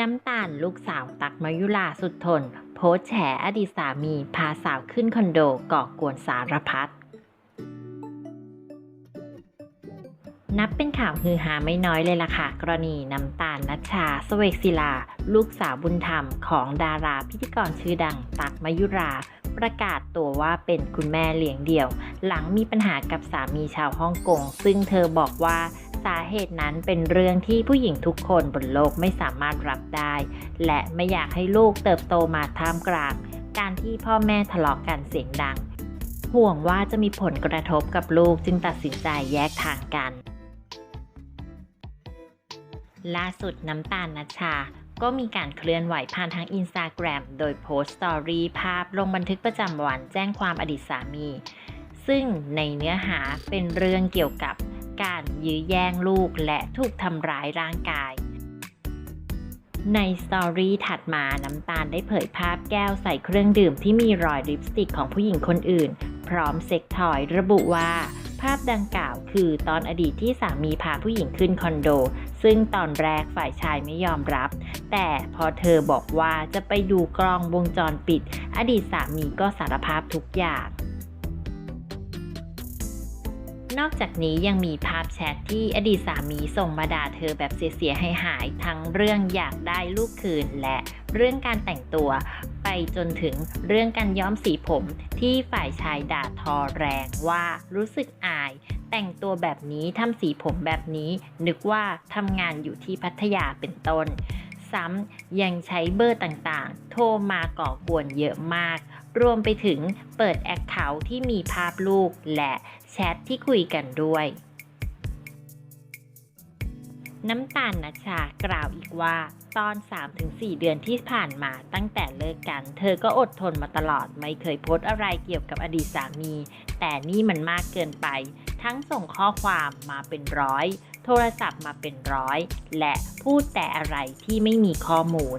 น้ำตาลลูกสาวตักมายุลาสุดทน โพสแฉอดีตสามี พาสาวขึ้นคอนโดก่อกวนสารพัดนับเป็นข่าวฮือฮาไม่น้อยเลยล่ะค่ะ กรณีน้ำตาลนัชชาสเวกศิลา ลูกสาวบุญธรรมของดาราพิธีกรชื่อดัง ตักมายุรา ประกาศตัวว่าเป็นคุณแม่เลี้ยงเดี่ยว หลังมีปัญหากับสามีชาวฮ่องกง ซึ่งเธอบอกว่า สาเหตุนั้นเป็นเรื่องที่ผู้หญิงทุกคนบนโลกไม่สามารถรับได้ และไม่อยากให้ลูกเติบโตมาท่ามกลาง การที่พ่อแม่ทะเลาะกันเสียงดัง ห่วงว่าจะมีผลกระทบกับลูกจึงตัดสินใจแยกทางกัน ล่าสุดน้ำตาลนัชชาก็มีการเคลื่อนไหวผ่านทางอินสตาแกรมโดยโพสต์สตอรี่ภาพลงบันทึกประจำวันแจ้งความอดีตสามี ซึ่งในเนื้อหาเป็นเรื่องเกี่ยวกับ การยื้อแย่งลูกและถูกทำร้ายร่างกาย ในสตอรี่ถัดมาน้ำตาลได้เผยภาพแก้วใส่เครื่องดื่มที่มีรอยลิปสติกของผู้หญิงคนอื่น พร้อมเซ็กทอยระบุว่าภาพดังกล่าวคือตอนอดีตที่สามีพาผู้หญิงขึ้นคอนโด ซึ่งตอนแรกฝ่ายชายไม่ยอมรับ แต่พอเธอบอกว่าจะไปดูกล้องวงจรปิด อดีตสามีก็สารภาพทุกอย่าง นอกจากนี้ยังมีภาพแชทที่อดีตสามีส่งมาด่าเธอแบบเสียหายหายทั้งเรื่องอยากได้ลูกคืนและเรื่องการแต่งตัวไปจนถึงเรื่องการย้อมสีผมที่ฝ่ายชายด่าทอแรงว่ารู้สึกอาย แต่งตัวแบบนี้ทำสีผมแบบนี้ นึกว่าทำงานอยู่ที่พัทยาเป็นต้น ซ้ำยังใช้เบอร์ต่างๆ โทรมาก่อกวนเยอะมาก รวมไปถึงเปิดแอคเคาท์ที่มีภาพลูกและแชทที่คุยกันด้วย น้ำตาลนัชชากล่าวอีกว่าตอน 3-4 เดือนที่ผ่านมาตั้งแต่เลิกกัน เธอก็อดทนมาตลอดไม่เคยโพสต์อะไรเกี่ยวกับอดีตสามี แต่นี่มันมากเกินไป ทั้งส่งข้อความมาเป็นร้อย โทรศัพท์มาเป็นร้อย และพูดแต่อะไรที่ไม่มีข้อมูล